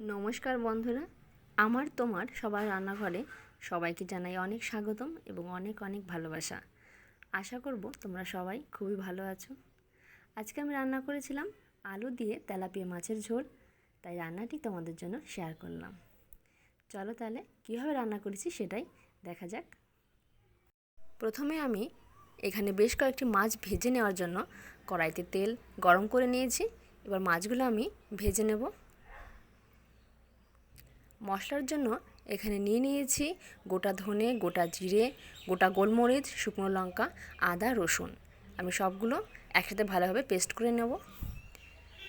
নমস্কার বন্ধুরা, আমার তোমার সবার রান্নাঘরে সবাইকে জানাই অনেক স্বাগতম এবং অনেক অনেক ভালোবাসা। আশা করব তোমরা সবাই খুবই ভালো আছো। আজকে আমি রান্না করেছিলাম আলু দিয়ে তেলাপিয়া মাছের ঝোল, তাই রান্নাটি তোমাদের জন্য শেয়ার করলাম। চলো তাহলে কীভাবে রান্না করেছি সেটাই দেখা যাক। প্রথমে আমি এখানে বেশ কয়েকটি মাছ ভেজে নেওয়ার জন্য কড়াইতে তেল গরম করে নিয়েছি। এবার মাছগুলো আমি ভেজে নেব। মশলার জন্য এখানে নিয়ে নিয়েছি গোটা ধনে, গোটা জিরে, গোটা গোলমরিচ, শুকনো লঙ্কা, আদা, রসুন। আমি সবগুলো একসাথে ভালোভাবে পেস্ট করে নেব।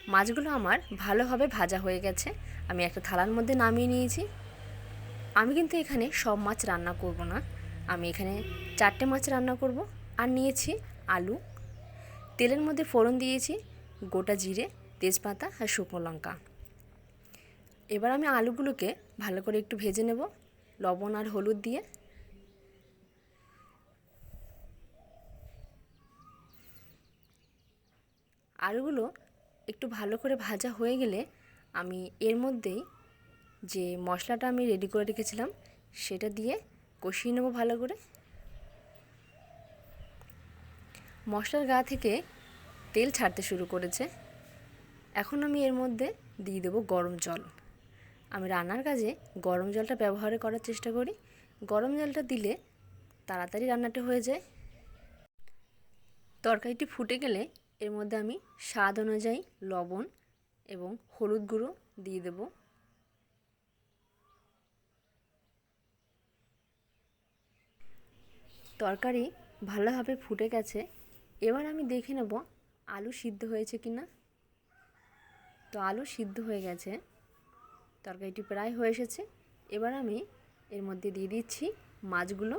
মাছগুলো আমার ভালোভাবে ভাজা হয়ে গেছে। আমি একটা থালার মধ্যে নামিয়ে নিয়েছি। আমি কিন্তু এখানে সব মাছ রান্না করব না। আমি এখানে চারটে মাছ রান্না করব আর নিয়েছি আলু। তেলের মধ্যে ফোড়ন দিয়েছি, গোটা জিরে, তেজপাতা আর শুকনো লঙ্কা। এবার আমি আলুগুলোকে ভালো করে একটু ভেজে নেব, লবণ আর হলুদ দিয়ে। আলুগুলো একটু ভালো করে ভাজা হয়ে গেলে আমি এর মধ্যেই যে মশলাটা আমি রেডি করে রেখেছিলাম, সেটা দিয়ে কষিয়ে নেব ভালো করে। মশলার গা থেকে তেল ছাড়তে শুরু করেছে। এখন আমি এর মধ্যে দিয়ে দেবো গরম জল। আমি রান্নার কাজে গরম জলটা ব্যবহার করার চেষ্টা করি। গরম জলটা দিলে তাড়াতাড়ি রান্নাটা হয়ে যায়। তরকারিটি ফুটে গেলে এর মধ্যে আমি স্বাদ অনুযায়ী লবণ এবং হলুদ গুঁড়ো দিয়ে দেব। তরকারি ভালোভাবে ফুটে গেছে। এবার আমি দেখে নেব আলু সিদ্ধ হয়েছে কি না তো আলু সিদ্ধ হয়ে গেছে। তরকারিটি প্রায় হয়ে এসেছে। এবার আমি এর মধ্যে দিয়ে দিচ্ছি মাছগুলো।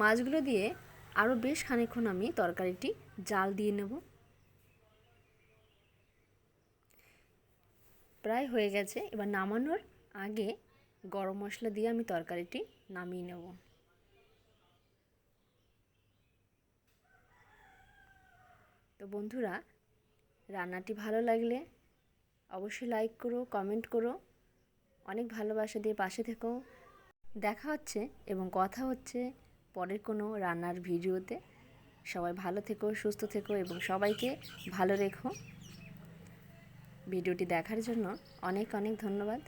মাছগুলো দিয়ে আরও বেশ খানিক্ষণ আমি তরকারিটি জাল দিয়ে নেব। প্রায় হয়ে গেছে। এবার নামানোর আগে গরম মশলা দিয়ে আমি তরকারিটি নামিয়ে নেব। তো বন্ধুরা, রান্নাটি ভালো লাগলে অবশ্যই লাইক করো কমেন্ট করো। অনেক ভালোবাসা দিয়ে পাশে থেকো। দেখা হচ্ছে এবং কথা হচ্ছে পরের কোনো রান্নার ভিডিওতে। সবাই ভালো থেকো, সুস্থ থেকো এবং সবাইকে ভালো রেখো। ভিডিওটি দেখার জন্য অনেক অনেক ধন্যবাদ।